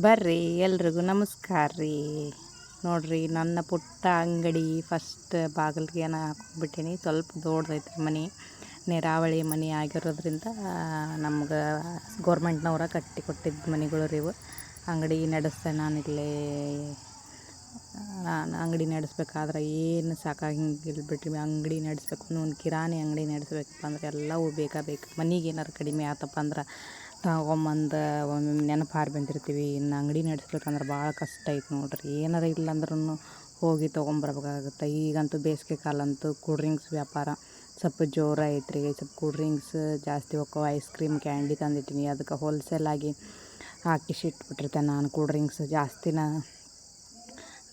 ಬರ್ರಿ, ಎಲ್ರಿಗೂ ನಮಸ್ಕಾರ ರೀ. ನೋಡ್ರಿ, ನನ್ನ ಪುಟ್ಟ ಅಂಗಡಿ ಫಸ್ಟ್ ಬಾಗಿಲಿಗೆ ನಾನು ಹಾಕ್ಬಿಟ್ಟೀನಿ ಸ್ವಲ್ಪ ದೊಡ್ಡದೈತೆ ಮನೆ. ನೀರಾವಳಿ ಮನೆ ಆಗಿರೋದ್ರಿಂದ, ನಮ್ಗೆ ಗೋರ್ಮೆಂಟ್ನವ್ರ ಕಟ್ಟಿ ಕೊಟ್ಟಿದ್ದ ಮನೆಗಳು ರೀ ಇವು. ಅಂಗಡಿ ನಾನು ನಾನಿಲ್ಲಿ ನಾನು ಅಂಗಡಿ ನಡೆಸ್ಬೇಕಾದ್ರೆ ಏನು ಸಾಕಾಗಿಲ್ಲ ಬಿಟ್ರಿ ಅಂಗಡಿ ನಡೆಸ್ಬೇಕು ಒಂದು ಕಿರಾಣಿ ಅಂಗಡಿ ನಡೆಸ್ಬೇಕಪ್ಪ ಅಂದ್ರೆ ಎಲ್ಲವೂ ಬೇಕಾ ಬೇಕು. ಮನೆಗೆ ಕಡಿಮೆ ಆತಪ್ಪ ಅಂದ್ರೆ ತಗೊಂಬಂದು ಒಮ್ಮೊಮ್ಮೆ ನೆನಪು ಹಾರಿ ಬಂದಿರ್ತೀವಿ. ಇನ್ನು ಅಂಗಡಿ ನಡೆಸ್ಬೇಕಂದ್ರೆ ಭಾಳ ಕಷ್ಟ ಐತೆ ನೋಡಿರಿ. ಏನಾರ ಇಲ್ಲ ಅಂದ್ರೂ ಹೋಗಿ ತೊಗೊಂಬರ್ಬೇಕಾಗತ್ತೆ. ಈಗಂತೂ ಬೇಸಿಗೆ ಕಾಲ ಅಂತೂ ಕೂಲ್ ಡ್ರಿಂಕ್ಸ್ ವ್ಯಾಪಾರ ಸ್ವಲ್ಪ ಜೋರು ಐತ್ರಿ. ಸ್ವಲ್ಪ ಕೂಲ್ ಡ್ರಿಂಕ್ಸ್ ಜಾಸ್ತಿ ಹೋಕ್ಕವು ಐಸ್ ಕ್ರೀಮ್, ಕ್ಯಾಂಡಿ ತಂದಿಟ್ಟಿನಿ. ಅದಕ್ಕೆ ಹೋಲ್ಸೇಲಾಗಿ ಹಾಕಿಸಿ ಇಟ್ಬಿಟ್ಟಿರ್ತೇನೆ ನಾನು ಕೂಲ್ ಡ್ರಿಂಕ್ಸ್ ಜಾಸ್ತಿನ.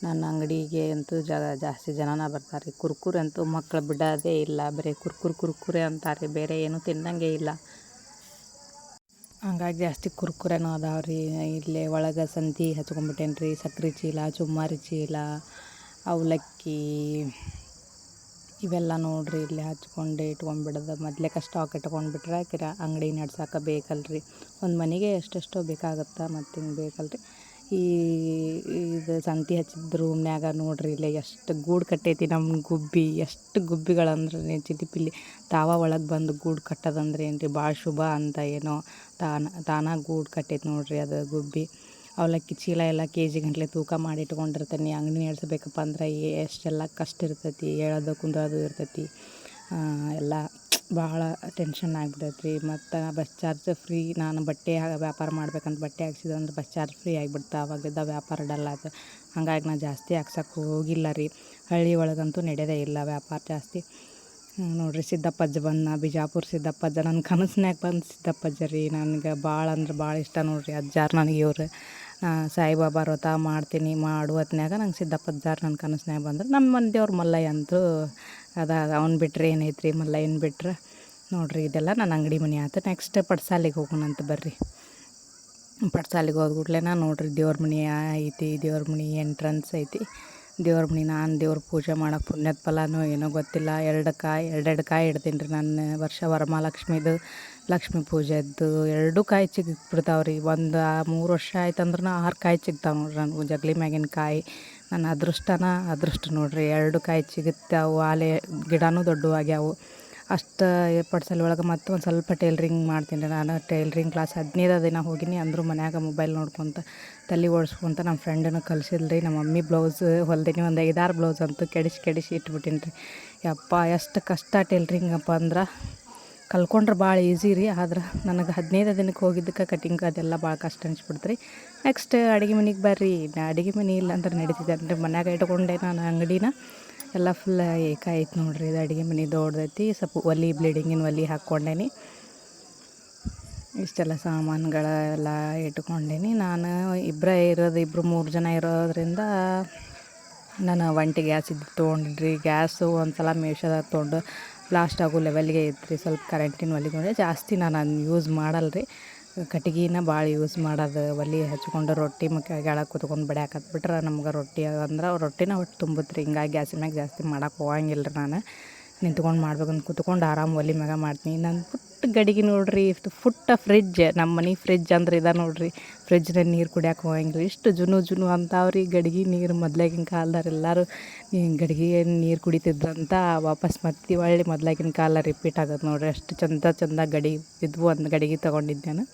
ನನ್ನ ಅಂಗಡಿಗೆ ಅಂತೂ ಜಾಸ್ತಿ ಜನನ ಬರ್ತಾರೆ. ಕುರ್ಕುರೆ ಅಂತೂ ಮಕ್ಳು ಬಿಡೋದೇ ಇಲ್ಲ. ಬರೀ ಕುರ್ಕುರೆ ಕುರ್ಕುರೆ ಅಂತಾರೆ. ಬೇರೆ ಏನೂ ತಿನ್ನಂಗೆ ಇಲ್ಲ. ಹಂಗಾಗಿ ಜಾಸ್ತಿ ಕುರ್ಕುರೆನೂ ಅದಾವೆ ರೀ. ಇಲ್ಲೇ ಒಳಗೆ ಸಂತಿ ಹಚ್ಕೊಂಡ್ಬಿಟ್ಟೇನಿ ರೀ. ಸಕ್ರೆ ಚೀಲ, ಚುಮ್ಮಾರಿ ಚೀಲ, ಅವಲಕ್ಕಿ ಇವೆಲ್ಲ ನೋಡಿರಿ ಇಲ್ಲಿ ಹಚ್ಕೊಂಡು ಇಟ್ಕೊಂಡ್ಬಿಡೋದು ಮೊದಲೇ ಸ್ಟಾಕ್ ಇಟ್ಕೊಂಡ್ಬಿಟ್ರೆ ಕಿರ ಅಂಗಡಿ ನಡ್ಸಕ್ಕೆ ಬೇಕಲ್ರಿ. ಒಂದು ಮನೆಗೆ ಎಷ್ಟೆಷ್ಟೋ ಬೇಕಾಗುತ್ತೆ ಮತ್ತು ಹಿಂಗೆ ಬೇಕಲ್ರಿ. ಈ, ಇದು ಸಂತಿ ಹಚ್ಚಿದ ರೂಮ್ನ್ಯಾಗ ನೋಡ್ರಿ ಇಲ್ಲೇ ಎಷ್ಟು ಗೂಡು ಕಟ್ಟೈತಿ ನಮ್ಮ ಗುಬ್ಬಿ, ಎಷ್ಟು ಗುಬ್ಬಿಗಳಂದ್ರೆ ಚಿಟಿಪಿಲ್ಲಿ ತಾವ ಒಳಗೆ ಬಂದು ಗೂಡು ಕಟ್ಟೋದಂದ್ರೆ ಏನು ರೀ ಭಾಳ ಶುಭ ಅಂತ ಏನೋ ತಾನ ತಾನ ಗೂಡು ಕಟ್ಟೈತಿ ನೋಡ್ರಿ ಅದು ಗುಬ್ಬಿ. ಅವಲಕ್ಕಿ ಚೀಲ ಎಲ್ಲ ಕೆ ಜಿ ಗಂಟ್ಲೆ ತೂಕ ಮಾಡಿ ಇಟ್ಕೊಂಡಿರ್ತೀನಿ. ಅಂಗಡಿ ನಡೆಸ್ಬೇಕಪ್ಪ ಅಂದ್ರೆ ಎಷ್ಟೆಲ್ಲ ಕಷ್ಟ ಇರ್ತೈತಿ, ಹೇಳೋದು ಕುಂದೋದು ಇರ್ತೈತಿ. ಎಲ್ಲ ಭಾಳ ಟೆನ್ಷನ್ ಆಗ್ಬಿಟ್ಟೈತೆ ರೀ ಮತ್ತು ಬಸ್ ಚಾರ್ಜ್ ಫ್ರೀ ನಾನು ಬಟ್ಟೆ ವ್ಯಾಪಾರ ಮಾಡ್ಬೇಕಂತ ಬಟ್ಟೆ ಹಾಕ್ಸಿದೆ ಅಂದ್ರೆ ಬಸ್ ಚಾರ್ಜ್ ಫ್ರೀ ಆಗಿಬಿಡ್ತು. ಅವಾಗಿದ್ದ ವ್ಯಾಪಾರ ಡಲ್ ಆಯ್ತು ಹಂಗಾಗಿ ನಾನು ಜಾಸ್ತಿ ಹಾಕ್ಸಕ್ಕೆ ಹೋಗಿಲ್ಲ ರೀ. ಹಳ್ಳಿ ಒಳಗಂತೂ ನಡೆಯೋದೇ ಇಲ್ಲ ವ್ಯಾಪಾರ ಜಾಸ್ತಿ. ನೋಡಿರಿ ಸಿದ್ದಪ್ಪಜ್ಜ ಬಂದ, ಬಿಜಾಪುರ ಸಿದ್ದಪ್ಪಜ್ಜ ನನ್ನ ಕನಸಿನಾಗ ಬಂದು ಸಿದ್ದಪ್ಪಜ್ಜ ರೀ. ನನಗೆ ಭಾಳ ಅಂದ್ರೆ ಭಾಳ ಇಷ್ಟ ನೋಡಿರಿ ಅಜ್ಜಾರು ನನಗೆ ಇವ್ರು. ಸಾಯಿಬಾಬಾ ವ್ರತ ಮಾಡ್ತೀನಿ ಮಾಡುವತ್ನಾಗ ನಂಗೆ ಸಿದ್ದಪ್ಪಜ್ಜಾರು ನನ್ನ ಕನಸಿನಾಗ ಬಂದ್ರೆ ನಮ್ಮ ಮಂದಿಯವ್ರು ಮಲ್ಲಯ್ಯ ಅಂತೂ ಅದ ಅವ್ನು ಬಿಟ್ಟರೆ ಏನೈತೆ ರೀ ಮಲ್ಲಯ್ಯನ ಬಿಟ್ರೆ? ನೋಡಿರಿ, ಇದೆಲ್ಲ ನನ್ನ ಅಂಗಡಿ ಮನೆ ಆಯ್ತು ನೆಕ್ಸ್ಟ್ ಪಡ್ಸಾಲಿಗೆ ಹೋಗೋಣಂತ ಬರ್ರಿ. ಪಡ್ಸಾಲಿಗೆ ಹೋದ್ಗುಟ್ಲೆ ನೋಡಿರಿ, ದೇವ್ರ ಮನೆ ಐತಿ, ದೇವ್ರ ಮನೆ ಎಂಟ್ರನ್ಸ್ ಐತಿ. ದೇವ್ರ ಮನೆ ನಾನು ದೇವ್ರ ಪೂಜೆ ಮಾಡೋಕೆ ಪುಣ್ಯದ ಫಲನೋ ಏನೋ ಗೊತ್ತಿಲ್ಲ. ಎರಡು ಕಾಯಿ ಎರಡೆರಡು ಕಾಯಿ ಇಡ್ತೀನಿ ರೀ ನಾನು. ವರ್ಷ ವರಮಹಾಲಕ್ಷ್ಮಿದು, ಲಕ್ಷ್ಮೀ ಪೂಜೆದ್ದು. ಎರಡು ಕಾಯಿ ಚಿಗ್ಬಿಡ್ತಾವ್ರಿ. ಒಂದು ಮೂರು ವರ್ಷ ಆಯ್ತು ಅಂದ್ರೆ ಆರು ಕಾಯಿ ಚಿಗ್ತಾವೆ ನೋಡ್ರಿ ನನಗೆ. ಜಗಲಿ ಮ್ಯಾಗಿನ ಕಾಯಿ. ನನ್ನ ಅದೃಷ್ಟನ ಅದೃಷ್ಟ ನೋಡ್ರಿ. ಎರಡು ಕಾಯಿ ಚಿಗುತ್ತಾವು ಆಲೆ ಗಿಡನೂ ದೊಡ್ಡವಾಗ್ಯಾವು ಅಷ್ಟು ಪಡ್ಸಲ್ ಒಳಗೆ ಮತ್ತು ಒಂದು ಸ್ವಲ್ಪ ಟೈಲ್ರಿಂಗ್ ಮಾಡ್ತೀನಿ ರೀ. ನಾನು ಟೈಲ್ರಿಂಗ್ ಕ್ಲಾಸ್ ಹದಿನೈದು ದಿನ ಹೋಗಿನಿ, ಅಂದರೂ ಮನ್ಯಾಗ ಮೊಬೈಲ್ ನೋಡ್ಕೊತ ತಲೆ ಓಡಿಸ್ಕೊಂತ ನಮ್ಮ ಫ್ರೆಂಡನ್ನು ಕಲಿಸಿದ್ರಿ. ನಮ್ಮ ಮಮ್ಮಿ ಬ್ಲೌಸ್ ಹೊಲ್ದಿನಿ ಒಂದು ಐದಾರು ಬ್ಲೌಸ್ ಅಂತೂ ಕೆಡಿಸಿ ಕೆಡಿಸಿ ಇಟ್ಬಿಟ್ಟಿನಿ ರೀ ಯಪ್ಪ, ಎಷ್ಟು ಕಷ್ಟ ಟೈಲ್ರಿಂಗಪ್ಪ ಅಂದ್ರೆ. ಕಲ್ಕೊಂಡ್ರೆ ಭಾಳ ಈಸಿ ರೀ. ಆದ್ರೆ ನನಗೆ ಹದಿನೈದು ದಿನಕ್ಕೆ ಹೋಗಿದ್ದಕ್ಕೆ ಕಟಿಂಗ್ ಅದೆಲ್ಲ ಭಾಳ ಕಷ್ಟ ಅನಿಸ್ಬಿಡ್ತು ರೀ ನೆಕ್ಸ್ಟ್ ಅಡುಗೆ ಮನೆಗೆ ಬರ್ರಿ. ಅಡುಗೆ ಮನೆ ಇಲ್ಲ ಅಂದ್ರೆ ನಡೀತಿದ್ದೆ ಅಂದರೆ ಮನ್ಯಾಗ ಇಟ್ಕೊಂಡೆ ನಾನು ಅಂಗಡಿನ. ಎಲ್ಲ ಫುಲ್ ಏಕಾಯ್ತು ನೋಡ್ರಿ. ಇದು ಅಡುಗೆ ಮನೆ ದೊಡ್ಡದೈತಿ. ಸ್ವಲ್ಪ ಒಲಿ ಬ್ಲೀಡಿಂಗಿನ ಒಲಿ ಹಾಕ್ಕೊಂಡೇನಿ. ಇಷ್ಟೆಲ್ಲ ಸಾಮಾನುಗಳೆಲ್ಲ ಇಟ್ಕೊಂಡೇನಿ. ನಾನು ಇಬ್ಬರೇ ಇರೋದು ಇಬ್ಬರು ಮೂರು ಜನ ಇರೋದ್ರಿಂದ ನಾನು ಒಂಟಿ ಗ್ಯಾಸ್ ಇದ್ದು ತೊಗೊಂಡ್ರಿ ಗ್ಯಾಸು ಒಂದು ಸಲ ಮೇಷದಾಗ ತೊಗೊಂಡು ಬ್ಲಾಸ್ಟ್ ಆಗೋ ಲೆವೆಲ್ಗೆ ಇತ್ತು ರೀ ಸ್ವಲ್ಪ ಕರೆಂಟಿನ ಒಲೆ ತೊಗೊಂಡೆ ಜಾಸ್ತಿ ನಾನು ಯೂಸ್ ಮಾಡಲ್ಲ ರೀ ಕಟ್ಗೆನ ಭಾಳ ಯೂಸ್ ಮಾಡೋದು, ಒಲೆ ಹಚ್ಕೊಂಡು ರೊಟ್ಟಿ ಕೆಳಗೆ ಕೂತ್ಕೊಂಡು ಬಡಿಯಾಕತ್ ಬಿಟ್ರೆ ನಮ್ಗೆ ರೊಟ್ಟಿ ಅಂದ್ರೆ ರೊಟ್ಟಿನ ಹೊಟ್ಟೆ ತುಂಬುತ್ತೆ ರೀ ಹಿಂಗಾಗಿ ಗ್ಯಾಸಿನ ಮ್ಯಾಗ ಜಾಸ್ತಿ ಮಾಡೋಕೆ ಹೋಗಂಗಿಲ್ಲ ರೀ ನಾನು. ನಿಂತ್ಕೊಂಡು ಮಾಡ್ಬೇಕಂತ ಕೂತ್ಕೊಂಡು ಆರಾಮ್ ಒಲೆ ಮ್ಯಾಗ ಮಾಡ್ತೀನಿ. ನನ್ನ ಪುಟ್ಟ ಗಡಿಗೆ ನೋಡಿರಿ ಪುಟ್ಟ ಫ್ರಿಜ್ ನಮ್ಮ ಮನೆ ಫ್ರಿಜ್ ಅಂದ್ರೆ ಇದ ನೋಡ್ರಿ. ಫ್ರಿಜ್ನಾಗ ನೀರು ಕುಡಿಯೋಕೆ ಹೋಗಂಗಿಲ್ಲ. ಇಷ್ಟು ಜುನು ಜುನು ಅಂತಾವ್ರಿ ಗಡಿಗೆ ನೀರು ಮೊದ್ಲಾಗಿನ ಕಾಲದವ್ರು ಎಲ್ಲರೂ. ಗಡಿಗೆ ನೀರು ಕುಡಿತಿದ್ರಂತ ವಾಪಸ್ ಮತ್ತೆ ಒಳ್ಳೆ ಮೊದ್ಲಾಗಿನ ಕಾಲ ರಿಪೀಟ್ ಆಗುತ್ತೆ ನೋಡಿರಿ. ಅಷ್ಟು ಚಂದ ಚಂದ ಗಡಿ ಇದ್ವು ಅಂತ ಗಡಿಗೆ ತೊಗೊಂಡಿದ್ದೇನೆ ನಾನು.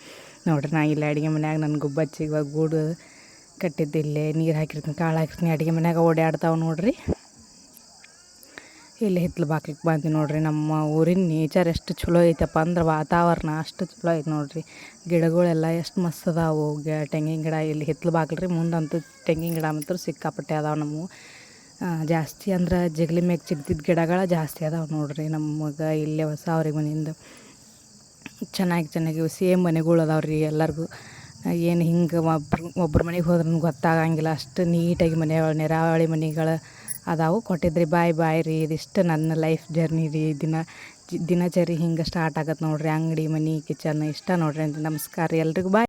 ನೋಡಿರಿ ನಾ ಇಲ್ಲ ಅಡುಗೆ ಮನ್ಯಾಗ ನನ್ನ ಗುಬ್ಬಚ್ಚಿಗೆ ಗೂಡು ಕಟ್ಟಿದ್ದಿಲ್ಲೇ ನೀರು ಹಾಕಿರ್ತೀನಿ, ಕಾಳು ಹಾಕಿರ್ತೀನಿ, ಅಡುಗೆ ಮನ್ಯಾಗ ಓಡಾಡ್ತಾವೆ ನೋಡಿರಿ. ಇಲ್ಲಿ ಹಿತ್ಲು ಬಾಕ್ಲಿಗೆ ಬಂದ್ವಿ ನೋಡಿರಿ. ನಮ್ಮ ಊರಿನ ನೇಚರ್ ಎಷ್ಟು ಚಲೋ ಐತಪ್ಪ ಅಂದ್ರೆ ವಾತಾವರಣ ಅಷ್ಟು ಚಲೋ ಐತೆ ನೋಡಿರಿ. ಗಿಡಗಳೆಲ್ಲ ಎಷ್ಟು ಮಸ್ತ್ ಅದಾವು. ಗ, ತೆಂಗಿನ ಗಿಡ ಇಲ್ಲಿ ಹಿತ್ಲು ಬಾಗ್ಲು ರೀ ಮುಂದಂತೂ ತೆಂಗಿನ ಗಿಡ ಮಾತ್ರ ಸಿಕ್ಕಾಪಟ್ಟೆ ಅದಾವೆ ನಮ್ಮವು ಜಾಸ್ತಿ ಅಂದ್ರೆ ಜಗಲಿ ಮ್ಯಾಗ ಚಿಗ್ದಿದ್ದ ಗಿಡಗಳ ಜಾಸ್ತಿ ಅದಾವೆ ನೋಡಿರಿ. ನಮಗೆ ಇಲ್ಲಿ ಹೊಸ ಅವ್ರಿಗೆ ಮನೆಯಿಂದ ಚೆನ್ನಾಗಿ ಚೆನ್ನಾಗಿ ಸೇಮ್ ಮನೆಗಳು ಅದಾವೆ ರೀ ಎಲ್ಲರಿಗೂ. ಏನು ಹಿಂಗೆ ಒಬ್ರು ಒಬ್ರ ಮನೆಗೆ ಹೋದ್ರೆ ಗೊತ್ತಾಗಂಗಿಲ್ಲ. ಅಷ್ಟು ನೀಟಾಗಿ ಮನೆಗಳು ನೆರಾವಳಿ ಮನೆಗಳು ಅದಾವು, ಕೊಟ್ಟಿದ್ರಿ ಬಾಯ್ ಬಾಯ್ ರೀ. ಇದಿಷ್ಟು ನನ್ನ ಲೈಫ್ ಜರ್ನಿ ರೀ. ದಿನ, ದಿನಚರಿ ಹಿಂಗೆ ಸ್ಟಾರ್ಟ್ ಆಗತ್ತೆ ನೋಡ್ರಿ. ಅಂಗಡಿ, ಮನೆ ಕಿಚನ್ ಇಷ್ಟ ನೋಡ್ರಿ ಅಂತ. ನಮಸ್ಕಾರ ರೀ ಎಲ್ರಿಗೂ. ಬಾಯ್